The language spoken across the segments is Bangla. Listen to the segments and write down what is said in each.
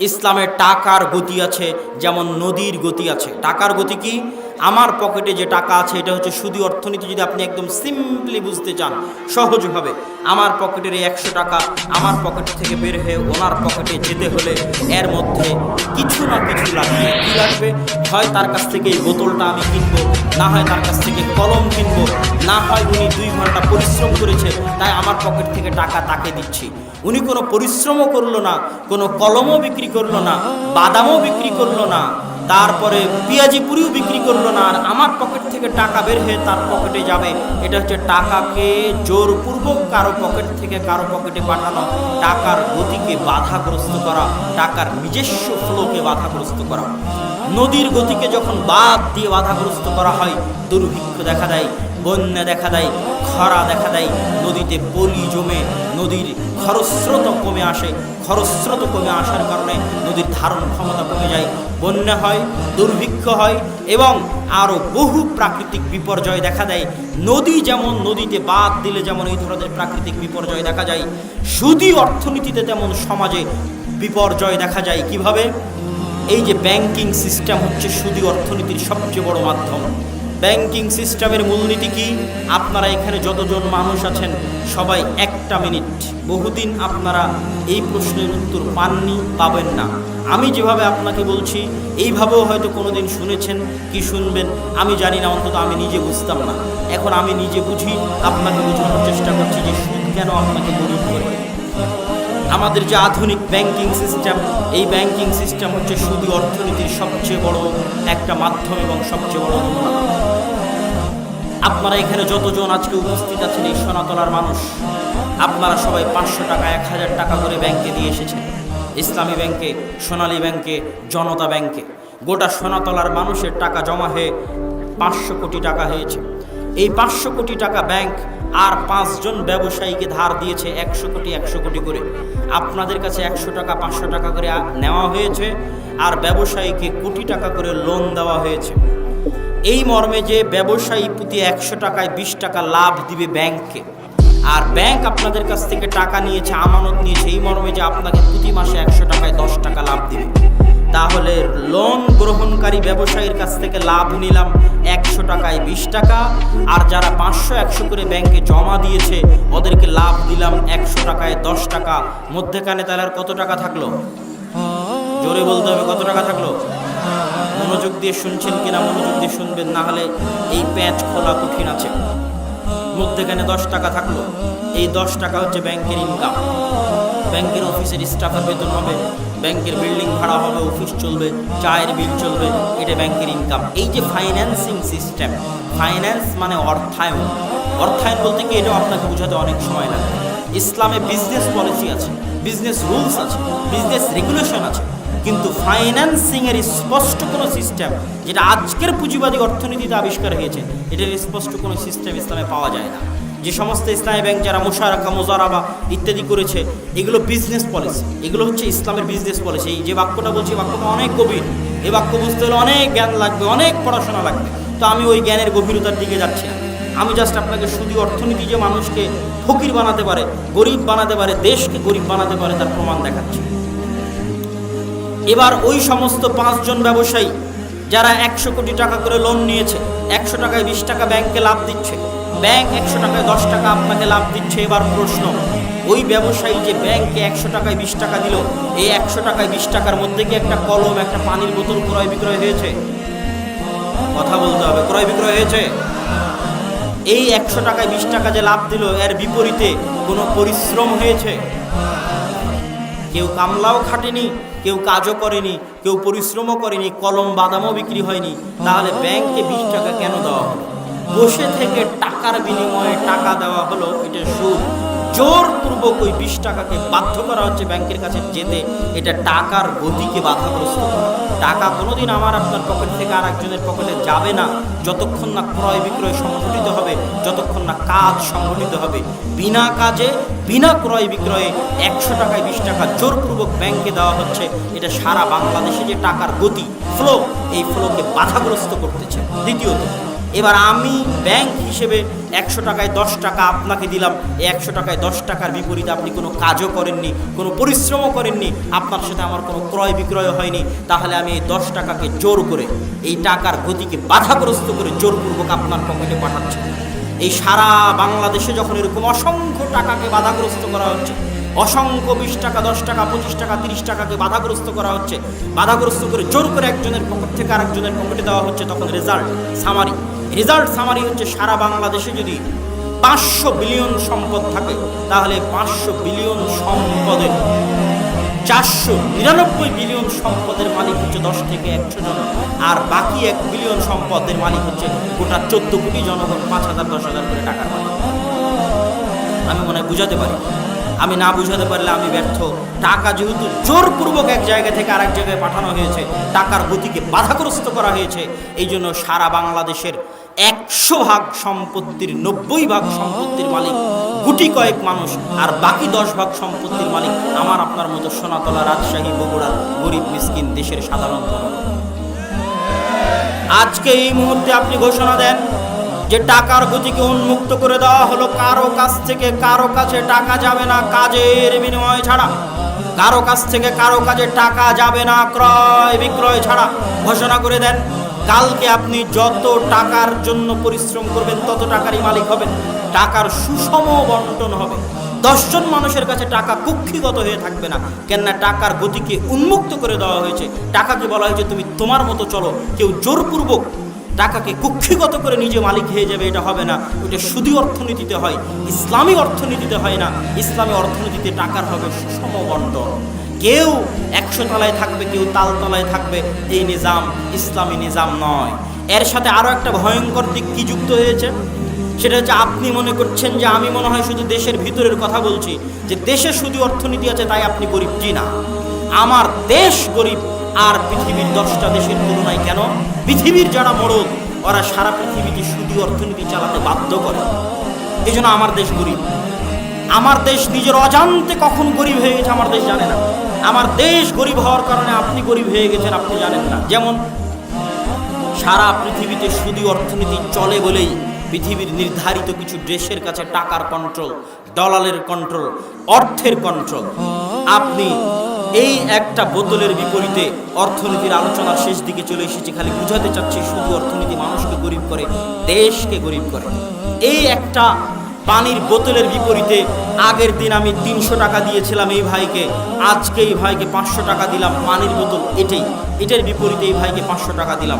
ইসলামের টাকার গতি আছে যেমন নদীর গতি আছে। টাকার গতি কি? আমার পকেটে যে টাকা আছে, এটা হচ্ছে শুধু অর্থনীতি, যদি আপনি একদম সিম্পলি বুঝতে চান সহজভাবে আমার পকেটের এই একশো টাকা আমার পকেট থেকে বের হয়ে ওনার পকেটে যেতে হলে এর মধ্যে কিছু না কিছু লাগবে। কি লাগবে? হয় তার কাছ থেকে এই বোতলটা আমি কিনবো, না হয় তার কাছ থেকে কলম কিনবো, না হয় উনি দুই ঘণ্টা পরিশ্রম করেছে, তাই আমার পকেট থেকে টাকা তাকে দিচ্ছি। উনি কোনো পরিশ্রমও করল না, কোনো কলমও বিক্রি করল না, বাদামও বিক্রি করল না তারপরে পেঁয়াজি পুরিও বিক্রি করল না, আর আমার পকেট থেকে টাকা বের হয়ে তার পকেটে যাবে। এটা হচ্ছে টাকাকে জোরপূর্বক কারও পকেট থেকে কারও পকেটে পাঠানো, টাকার গতিকে বাধাগ্রস্ত করা, টাকার নিজস্ব ফ্লোকে বাধাগ্রস্ত করা। নদীর গতিকে যখন বাদ দিয়ে বাধাগ্রস্ত করা হয়, দুর্ভিক্ষ দেখা দেয়, বন্যা দেখা দেয় খরা দেখা দেয়, নদীতে পলি জমে, নদীর খরস্রোত কমে আসে। খরস্রোত কমে আসার কারণে নদীর ধারণ ক্ষমতা কমে যায়। বন্যা হয়, দুর্ভিক্ষ হয় এবং আরও বহু প্রাকৃতিক বিপর্যয় দেখা দেয়। নদী যেমন নদীতে বাদ দিলে যেমন এই ধরনের প্রাকৃতিক বিপর্যয় দেখা যায়, শুধু অর্থনীতিতে তেমন সমাজে বিপর্যয় দেখা যায়। কীভাবে? এই যে ব্যাংকিং সিস্টেম হচ্ছে শুধু অর্থনীতির সবচেয়ে বড় মাধ্যম। ব্যাংকিং সিস্টেমের মূলনীতি কি? আপনারা এখানে যতজন মানুষ আছেন, সবাই একটা মিনিট। বহুদিন আপনারা এই প্রশ্নের উত্তর পাননি, পাবেন না। আমি যেভাবে আপনাকে বলছি, এইভাবেও হয়তো কোনোদিন শুনেছেন, কি শুনবেন, আমি জানি না, অন্তত আমি নিজে বুঝতাম না। এখন আমি নিজে বুঝি, আপনাকে বোঝানোর চেষ্টা করছি যে সুদ কেন আপনাকে গরিব করে। আমাদের যে আধুনিক ব্যাংকিং সিস্টেম, এই ব্যাংকিং সিস্টেম হচ্ছে শুধু অর্থনীতির সবচেয়ে বড় একটা মাধ্যম এবং সবচেয়ে বড় আপনারা এখানে যতজন আজকে উপস্থিত আছেন এই সোনাতলার মানুষ, আপনারা সবাই পাঁচশো টাকা, এক হাজার টাকা করে ব্যাংকে দিয়ে এসেছেন। ইসলামী ব্যাংকে, সোনালী ব্যাংকে, জনতা ব্যাংকে। গোটা সোনাতলার মানুষের টাকা জমা হয়ে পাঁচশো কোটি টাকা হয়েছে। এই পাঁচশো কোটি টাকা ব্যাংক আর পাঁচজন ব্যবসায়ীকে ধার দিয়েছে একশো কোটি একশো কোটি করে। আপনাদের কাছে একশো টাকা, পাঁচশো টাকা করে নেওয়া হয়েছে আর ব্যবসায়ীকে কোটি টাকা করে লোন দেওয়া হয়েছে। এই মর্মে যে ব্যবসায়ী প্রতি একশো টাকায় বিশ টাকা লাভ দিবে ব্যাংককে আর ব্যাংক আপনাদের কাছ থেকে টাকা নিয়েছে, আমানত নিয়েছে, এই মর্মে যে আপনাকে প্রতি মাসে একশো টাকায় দশ টাকা লাভ দিবে। তাহলে লোন গ্রহণকারী ব্যবসায়ীর কাছ থেকে লাভ নিলাম একশো টাকায় বিশ টাকা, আর যারা পাঁচশো একশো করে ব্যাংকে জমা দিয়েছে, ওদেরকে লাভ দিলাম একশো টাকায় দশ টাকা। মধ্যেখানে তাহলে আর কত টাকা থাকল? জোরে বলতে হবে, কত টাকা থাকল? মনোযোগ দিয়ে শুনছেন কিনা, মনোযোগ দিয়ে শুনবেন, না হলে এই প্যাচ খোলা কঠিন আছে। মধ্যেখানে দশ টাকা থাকল। এই দশ টাকা হচ্ছে ব্যাংকের ইনকাম ব্যাংকের অফিসের স্টাফের বেতন হবে, ব্যাংকের বিল্ডিং ভাড়া হবে, অফিস চলবে, চায়ের বিল চলবে, এটা ব্যাংকের ইনকাম এই যে ফাইন্যান্সিং সিস্টেম ফাইন্যান্স মানে অর্থায়ন। অর্থায়ন বলতে কি, এটাও আপনাকে বোঝাতে অনেক সময় লাগে ইসলামে বিজনেস পলিসি আছে বিজনেস রুলস আছে বিজনেস রেগুলেশন আছে। কিন্তু ফাইন্যান্সিং এর স্পষ্ট কোনো সিস্টেম যেটা আজকের পুঁজিবাদী অর্থনীতিতে আবিষ্কার হয়েছে, এটার স্পষ্ট কোনো সিস্টেম ইসলামে পাওয়া যায় না। যে সমস্ত ইসলামী ব্যাংক যারা মোশারাকা মোজারাবা ইত্যাদি করেছে, এগুলো বিজনেস পলিসি এগুলো হচ্ছে ইসলামের বিজনেস পলিসি এই যে বাক্যটা বলছি বাক্যটা অনেক গভীর। এই বাক্য বুঝতে হলে অনেক জ্ঞান লাগবে, অনেক পড়াশোনা লাগবে। তো আমি ওই জ্ঞানের গভীরতার দিকে যাচ্ছি না। আমি জাস্ট আপনাকে শুধু অর্থনীতি যে মানুষকে ফকির বানাতে পারে, গরিব বানাতে পারে, দেশকে গরিব বানাতে পারে, তার প্রমাণ দেখাচ্ছি। এবার ওই সমস্ত পাঁচজন ব্যবসায়ী যারা একশো কোটি টাকা করে লোন নিয়েছে, একশো টাকায় বিশ টাকা ব্যাংকে লাভ দিচ্ছে, ব্যাংক একশো টাকায় দশ টাকা আপনাকে লাভ দিচ্ছে এবার প্রশ্ন, ওই ব্যবসায়ী যে ব্যাংকে একশো টাকায় বিশ টাকা দিল, এই একশো টাকায় বিশ টাকার মধ্যে কি একটা কলম, একটা পানির বোতল ক্রয় বিক্রয় হয়েছে? কথা বলতে হবে, ক্রয় বিক্রয় হয়েছে? এই একশো টাকায় বিশ টাকা যে লাভ দিল, এর বিপরীতে কোনো পরিশ্রম হয়েছে? কেউ কামলাও খাটেনি, কেউ কাজও করেনি, কেউ পরিশ্রমও করেনি, কলম বাদামও বিক্রি হয়নি। তাহলে ব্যাংকে বিশ টাকা কেন দেওয়া হলো? বসে থেকে টাকার বিনিময়ে টাকা দেওয়া হলো, এটা সুদ। জোরপূর্বক ওই বিশ টাকাকে বাধ্য করা হচ্ছে ব্যাংকের কাছে যেতে। এটা টাকার গতিকে বাধাগ্রস্ত করা। টাকা কোনোদিন আমার আপনার পকেট থেকে আর একজনের পকেটে যাবে না। যতক্ষণ না ক্রয় বিক্রয় সংঘটিত হবে, যতক্ষণ না কাজ সংঘটিত হবে। বিনা কাজে, বিনা ক্রয় বিক্রয়ে একশো টাকায় বিশ টাকা জোরপূর্বক ব্যাংকে দেওয়া হচ্ছে। এটা সারা বাংলাদেশে যে টাকার গতি ফ্লো এই ফ্লোকে বাধাগ্রস্ত করতেছে। দ্বিতীয়ত এবার আমি ব্যাংক হিসেবে একশো টাকায় দশ টাকা আপনাকে দিলাম। এই একশো টাকায় দশ টাকার বিপরীতে আপনি কোনো কাজও করেননি, কোনো পরিশ্রমও করেননি, আপনার সাথে আমার কোনো ক্রয় বিক্রয় হয়নি। তাহলে আমি এই দশ টাকাকে জোর করে, এই টাকার গতিকে বাধাগ্রস্ত করে জোরপূর্বক আপনার পকেটে পাঠাচ্ছি। এই সারা বাংলাদেশে যখন এরকম অসংখ্য টাকাকে বাধাগ্রস্ত করা হচ্ছে, অসংখ্য বিশ টাকা, দশ টাকা, পঁচিশ টাকা, তিরিশ টাকাকে বাধাগ্রস্ত করা হচ্ছে, বাধাগ্রস্ত করে জোর করে একজনের পকেট থেকে আরেকজনের পকেটে দেওয়া হচ্ছে, তখন রেজাল্ট সামারি রেজাল্ট সামারি হচ্ছে সারা বাংলাদেশে যদি পাঁচশো বিলিয়ন সম্পদ থাকে, তাহলে পাঁচশো বিলিয়ন সম্পদের, চারশো নিরানব্বই বিলিয়ন সম্পদের মালিক হচ্ছে দশ থেকে একশো জন, আর বাকি এক বিলিয়ন সম্পদের মালিক হচ্ছে গোটা চোদ্দ কোটি জনগণ, পাঁচ হাজার, দশ হাজার করে টাকার মালিক। আমি মনে হয় বুঝাতে পারি। আমি না বুঝাতে পারলে আমি ব্যর্থ। টাকা যেহেতু জোরপূর্বক এক জায়গা থেকে আরেক জায়গায় পাঠানো হয়েছে, টাকার গতিকে বাধাগ্রস্ত করা হয়েছে এই জন্য সারা বাংলাদেশের একশো ভাগ সম্পত্তির, নব্বই ভাগ সম্পত্তির মালিক, গুটি কয়েক মানুষ, আর বাকি দশ ভাগ সম্পত্তির মালিক আমার আপনার মতো সোনাতলা রাজশাহী, বগুড়া, গরিব, মিসকিন দেশের সাধারণ আজকে এই মুহূর্তে আপনি ঘোষণা দেন যে টাকার গতিকে উন্মুক্ত করে দেওয়া হলো, কারও কাছ থেকে কারও কাছে টাকা যাবে না কাজের বিনিময় ছাড়া। কারও কাছ থেকে কারও কাছে টাকা যাবে না ক্রয় বিক্রয় ছাড়া। ঘোষণা করে দেন, কালকে আপনি যত টাকার জন্য পরিশ্রম করবেন, তত টাকারই মালিক হবেন। টাকার সুষম বন্টন হবে। দশজন মানুষের কাছে টাকা কুক্ষিগত হয়ে থাকবে না। কেননা টাকার গতিকে উন্মুক্ত করে দেওয়া হয়েছে। টাকাকে বলা হয়েছে, তুমি তোমার মতো চলো। কেউ জোরপূর্বক টাকাকে কুক্ষিগত করে নিজে মালিক হয়ে যাবে, এটা হবে না। ওটা সুদী অর্থনীতিতে হয়, ইসলামী অর্থনীতিতে হয় না। ইসলামী অর্থনীতিতে টাকার হবে সুষম বন্টন। কেউ একশো তলায় থাকবে, কেউ তালতলায় থাকবে, এই নিজাম ইসলামী নিজাম নয়। এর সাথে আরও একটা ভয়ঙ্কর দিক কি যুক্ত হয়েছে? সেটা হচ্ছে আপনি মনে করছেন যে আমি মনে হয় শুধু দেশের ভিতরের কথা বলছি, যে দেশে শুধু অর্থনীতি আছে, তাই আপনি গরিব জি না? আমার দেশ গরিব, আর পৃথিবীর দশটা দেশের তুলনায় কেন? পৃথিবীর যারা মরদ ওরা সারা পৃথিবীতে শুধু অর্থনীতি চালাতে বাধ্য করে। এই জন্য আমার দেশ গরিব। আমার দেশ নিজের অজান্তে কখন গরিব হয়ে গেছে আমার দেশ জানে না। আমার দেশ গরিব হওয়ার কারণে আপনি গরিব হয়ে গেছেন, আপনি জানেন না। যেমন, সারা পৃথিবীতে শুধু অর্থনীতি চলে বলেই পৃথিবীর নির্ধারিত কিছু দেশের কাছে টাকার কন্ট্রোল ডলারের কন্ট্রোল অর্থের কন্ট্রোল আপনি এই একটা বোতলের বিপরীতে অর্থনীতির আলোচনার শেষ দিকে চলে এসেছে। খালি বুঝাতে চাচ্ছে শুধু অর্থনীতি মানুষকে গরিব করে, দেশকে গরিব করে। এই একটা পানির বোতলের বিপরীতে, আগের দিন আমি তিনশো টাকা দিয়েছিলাম এই ভাইকে, আজকে এই ভাইকে পাঁচশো টাকা দিলাম। পানির বোতল এটাই, এটার বিপরীতে এই ভাইকে পাঁচশো টাকা দিলাম।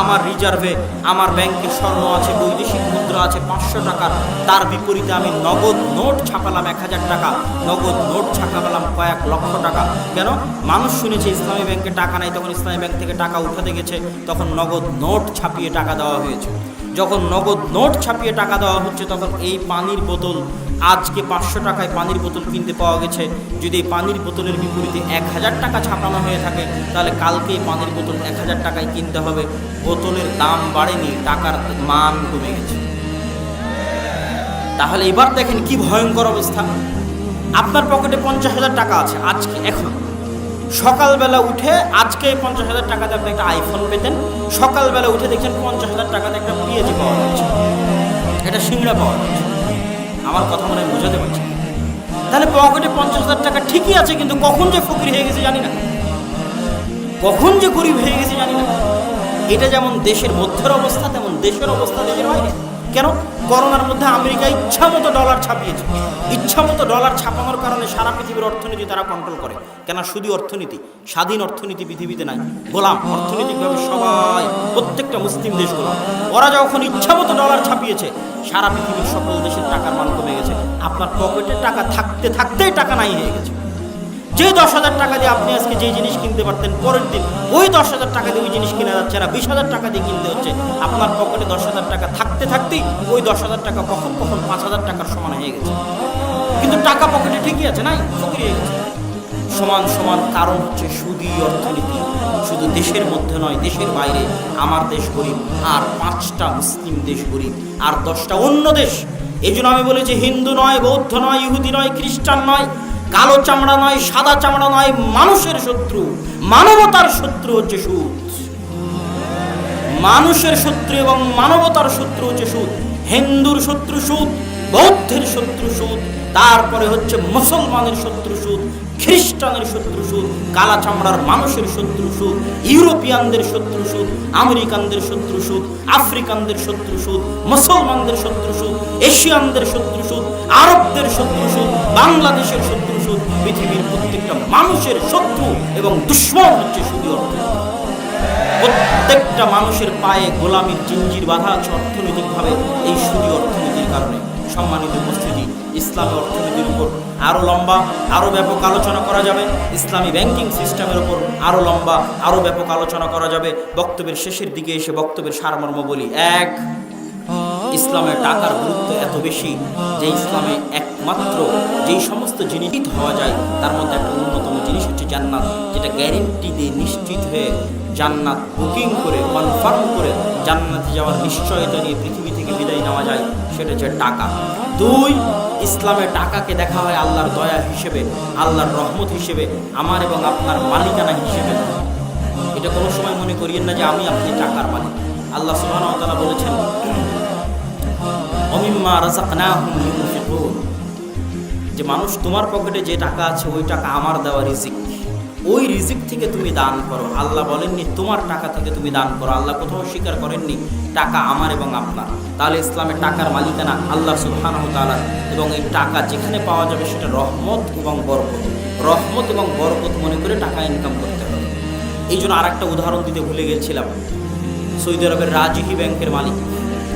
আমার রিজার্ভে, আমার ব্যাংকে স্বর্ণ আছে, বৈদেশিক মুদ্রা আছে পাঁচশো টাকার। তার বিপরীতে আমি নগদ নোট ছাপালাম এক হাজার টাকা। নগদ নোট ছাপালাম কয়েক লক্ষ টাকা। কেন? মানুষ শুনেছে ইসলামী ব্যাংকে টাকা নাই, তখন ইসলামী ব্যাংক থেকে টাকা উঠাতে গেছে, তখন নগদ নোট ছাপিয়ে টাকা দেওয়া হয়েছে। যখন নগদ নোট ছাপিয়ে টাকা দেওয়া হচ্ছে, তখন এই পানির বোতল, আজকে পাঁচশো টাকায় পানির বোতল কিনতে পাওয়া গেছে। যদি এই পানির বোতলের বিপরীতে এক হাজার টাকা ছাপানো হয়ে থাকে, তাহলে কালকে এই পানির বোতল এক হাজার টাকায় কিনতে হবে। বোতলের দাম বাড়েনি, টাকার মান কমে গেছে। তাহলে এবার দেখেন কি ভয়ঙ্কর অবস্থা। আপনার পকেটে পঞ্চাশ হাজার টাকা আছে, আজকে, এখন। সকালবেলা উঠে আজকে পঞ্চাশ হাজার টাকাতে আপনি একটা আইফোন পেতেন। সকালবেলা উঠে দেখছেন পঞ্চাশ হাজার টাকাতে একটা পিএজি পাওয়া যাচ্ছে। এটা সিংড়া পাওয়া যাচ্ছে। আমার কথা মনে হয় বোঝাতে পারছি তাহলে পকেটে পঞ্চাশ হাজার টাকা ঠিকই আছে, কিন্তু কখন যে ফকির হয়ে গেছে জানি না। কখন যে গরিব হয়ে গেছে জানি না। এটা যেমন দেশের মধ্যের অবস্থা, তেমন দেশের অবস্থা দেশের বাইরে। কেন? করোনার মধ্যে আমেরিকা ইচ্ছা মতো ডলার ছাপিয়েছে। ইচ্ছা মতো ডলার ছাপানোর কারণে সারা পৃথিবীর অর্থনীতি তারা কন্ট্রোল করে। কেন শুধু অর্থনীতি, স্বাধীন অর্থনীতি পৃথিবীতে নাই। গোলাম, অর্থনৈতিকভাবে সবাই, প্রত্যেকটা মুসলিম দেশ গোলাম ওরা যখন ইচ্ছা মতো ডলার ছাপিয়েছে, সারা পৃথিবীর সকল দেশের টাকার মান কমে গেছে। আপনার পকেটে টাকা থাকতে থাকতেই টাকা নাই হয়ে গেছে। যে দশ হাজার টাকা দিয়ে আপনি আজকে যে জিনিস কিনতে পারতেন পরের দিন, ওই দশ হাজার টাকা দিয়ে ওই জিনিস কেনা যাচ্ছে না। বিশ হাজার টাকা দিয়ে কিনতে হচ্ছে। আপনার পকেটে দশ হাজার টাকা থাকতে থাকতেই ওই দশ হাজার টাকা কখন কখন পাঁচ হাজার টাকার সমান হয়ে গেছে। কিন্তু টাকা পকেটে ঠিকই আছে, নাই? ফকির হয়ে গেছে। সমান সমান কারণ হচ্ছে সুদী অর্থনীতি। শুধু দেশের মধ্যে নয়, দেশের বাইরে। আমার দেশ গরিব, আর পাঁচটা মুসলিম দেশ গরিব, আর দশটা অন্য দেশ। এই জন্য আমি বলেছি, হিন্দু নয়, বৌদ্ধ নয়, ইহুদি নয়, খ্রিস্টান নয় কালো চামড়া নয় সাদা চামড়া নয় মানুষের শত্রু মানবতার শত্রু হচ্ছে সুদ মানুষের শত্রু এবং মানবতার শত্রু হচ্ছে সুদ হিন্দুর শত্রু সুদ বৌদ্ধের শত্রু সুদ তারপরে হচ্ছে মুসলমানের শত্রু সুদ খ্রিস্টানের শত্রু সুদ কালা চামড়ার মানুষের শত্রু সুদ ইউরোপিয়ানদের শত্রু সুদ আমেরিকানদের শত্রু সুদ আফ্রিকানদের শত্রু সুদ মুসলমানদের শত্রু সুদ এশিয়ানদের শত্রু সুদ আরবদের শত্রু সুদ বাংলাদেশের শত্রু সুদ পৃথিবীর প্রত্যেকটা মানুষের শত্রু এবং দুশ্মন হচ্ছে সুদী অর্থনীতি প্রত্যেকটা মানুষের পায়ে গোলামির জিঞ্জির বাধা আছে অর্থনৈতিকভাবে, এই সুদী অর্থনীতির কারণে। সম্মানিত উপস্থিতি, ইসলামী অর্থনীতির উপর আরও লম্বা আরও ব্যাপক আলোচনা করা যাবে। ইসলামী ব্যাংকিং সিস্টেমের উপর আরও লম্বা আরও ব্যাপক আলোচনা করা যাবে। বক্তব্যের শেষের দিকে এসে বক্তব্যের সারমর্ম বলি। এক ইসলামের টাকার গুরুত্ব এত বেশি যে ইসলামে একমাত্র যেই সমস্ত জিনিস হওয়া যায়, তার মধ্যে একটা অন্যতম জিনিস হচ্ছে জান্নাত, যেটা গ্যারেন্টি দিয়ে নিশ্চিত হয়ে জান্নাত বুকিং করে কনফার্ম করে জান্নাতে যাওয়ার নিশ্চয়তা নিয়ে পৃথিবী থেকে বিদায় নেওয়া যায়, সেটা হচ্ছে টাকা। দুই, ইসলামে টাকাকে দেখা হয় আল্লাহর দয়া হিসেবে, আল্লাহর রহমত হিসেবে, আমার এবং আপনার মালিকানা হিসেবে। এটা কোনো সময় মনে করিয়েন না যে আমি আপনি টাকার মালিক। আল্লাহ তাআলা বলেছেন অমিম্মা রাজাকনাহুম ইউনফিকুন যে মানুষ তোমার পকেটে যে টাকা আছে, ওই টাকা আমার দেওয়া রিজিক। ওই রিজিক থেকে তুমি দান করো। আল্লাহ বলেননি, তোমার টাকা থেকে তুমি দান করো। আল্লাহ কোথাও স্বীকার করেননি, টাকা আমার এবং আপনার। তাহলে ইসলামের টাকার মালিকানা আল্লাহ সুবহানাহু তাআলা এবং এই টাকা যেখানে পাওয়া যাবে সেটা রহমত এবং বরকত। রহমত এবং বরকত মনে করে টাকা ইনকাম করতে হবে। এই জন্য আর একটা উদাহরণ দিতে ভুলে গেছিলাম। সৌদি আরবের রাজিহি ব্যাংকের মালিক।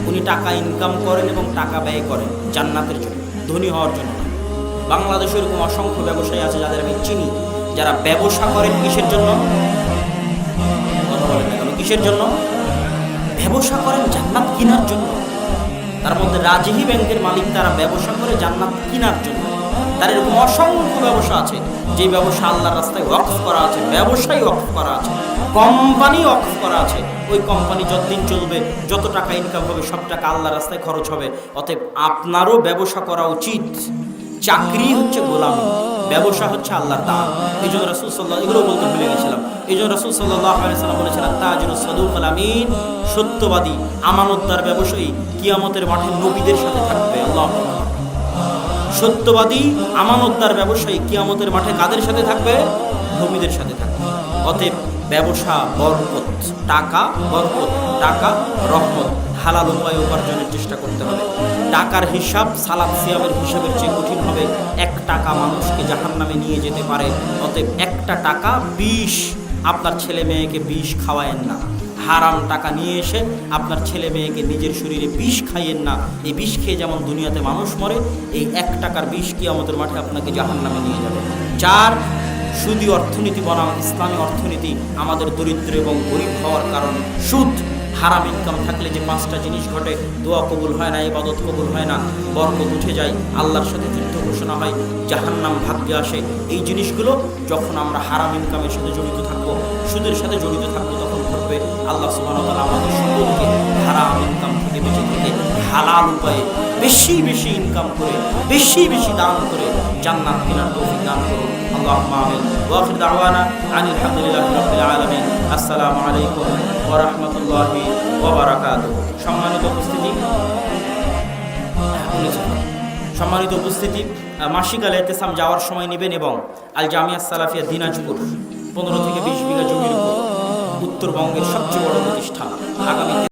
উনি টাকা ইনকাম করেন এবং টাকা ব্যয় করেন, জান্নাতের জন্য, ধনী হওয়ার জন্য। বাংলাদেশে এরকম অসংখ্য ব্যবসায়ী আছে যাদের আমি চিনি, যারা ব্যবসা করেন কিসের জন্য? কিসের জন্য? ব্যবসা করেন জান্নাত কেনার জন্য। তার মধ্যে রাজিহি ব্যাংকের মালিক তারা ব্যবসা করে জান্নাত কেনার জন্য। তার এরকম অসংখ্য ব্যবসা আছে যে ব্যবসা আল্লাহর রাস্তায় ওয়াকফ করা আছে, ব্যবসায়ী ওয়াকফ করা আছে, কোম্পানি ওয়াকফ করা আছে। ওই কোম্পানি যতদিন চলবে, যত টাকা ইনকাম হবে, সব টাকা আল্লাহর রাস্তায় খরচ হবে। অতএব আপনারও ব্যবসা করা উচিত। চাকরি হচ্ছে গোলামি, ব্যবসা হচ্ছে আল্লাহর দান। এই জন্য রাসুল সাল্লাহ এগুলো বলতে ভুলে গেছিলাম। এই জন্য রাসুল সাল্লাহ সাল্লাম বলেছিলেন তাজুল সদুক আলামিন সত্যবাদী, আমানতদার ব্যবসায়ী কিয়ামতের মাঠে নবীদের সাথে থাকবে। আল্লাহ সত্যবাদী, আমানতদার ব্যবসায়ী কিয়ামতের মাঠে কাদের সাথে থাকবে? নবীদের সাথে থাকবে। অতএব ব্যবসা, বরকত, টাকা বরকত, টাকা, রহমত, হালাল উপায় উপার্জনের চেষ্টা করতে হবে। টাকার হিসাব সালাদ সিয়ামের হিসাবের চেয়ে কঠিন হবে। এক টাকা মানুষকে জাহান নামে নিয়ে যেতে পারে, অতএব একটা টাকা বিষ আপনার ছেলে মেয়েকে বিষ খাওয়ায়েন না। হারাম টাকা নিয়ে এসে আপনার ছেলে মেয়েকে নিজের শরীরে বিষ খাইয়েন না। এই বিষ খেয়ে যেমন দুনিয়াতে মানুষ মরে, এই এক টাকার বিষ কি আমাদের মাঠে আপনাকে জাহান নামে নিয়ে যাবে। চার সুদী অর্থনীতি বনাম, ইসলামী অর্থনীতি আমাদের দরিদ্র এবং গরিব হওয়ার কারণ। সুদ হারাম ইনকাম থাকলে যে পাঁচটা জিনিস ঘটে, দোয়া কবুল হয় না, ইবাদত কবুল হয় না, বরকত উঠে যায়, আল্লাহর সাথে যুদ্ধ ঘোষণা হয়, জাহান্নাম ভাগ্যে আসে। এই জিনিসগুলো যখন আমরা হারাম ইনকামের সাথে জড়িত থাকব, সুদের সাথে জড়িত থাকব, তখন ঘটবে আল্লাহ তাআলা আমাদের সকলকে হারাম ইনকাম থেকে বেঁচে থেকে হালাল উপায়ে বেশি বেশি ইনকাম করে, বেশি বেশি দান করে জান্নাত কেনার তৌফিক দান করুন। আমিন। ওয়া আখির দাওয়ানা আনিল হামদুলিল্লাহি রাব্বিল আলামিন। আসসালামু আলাইকুম ওয়া রাহমাতুল্লাহি ওয়া বারাকাতুহু। সম্মানিত উপস্থিতি। সম্মানিত উপস্থিতি মাসিক আল এতেসাম যাওয়ার সময় নেবেন এবং আল জামিয়া সালাফিয়া দিনাজপুর, পনেরো থেকে বিশ বিঘা জমির উপর উত্তরবঙ্গের সবচেয়ে বড় প্রতিষ্ঠান আগামী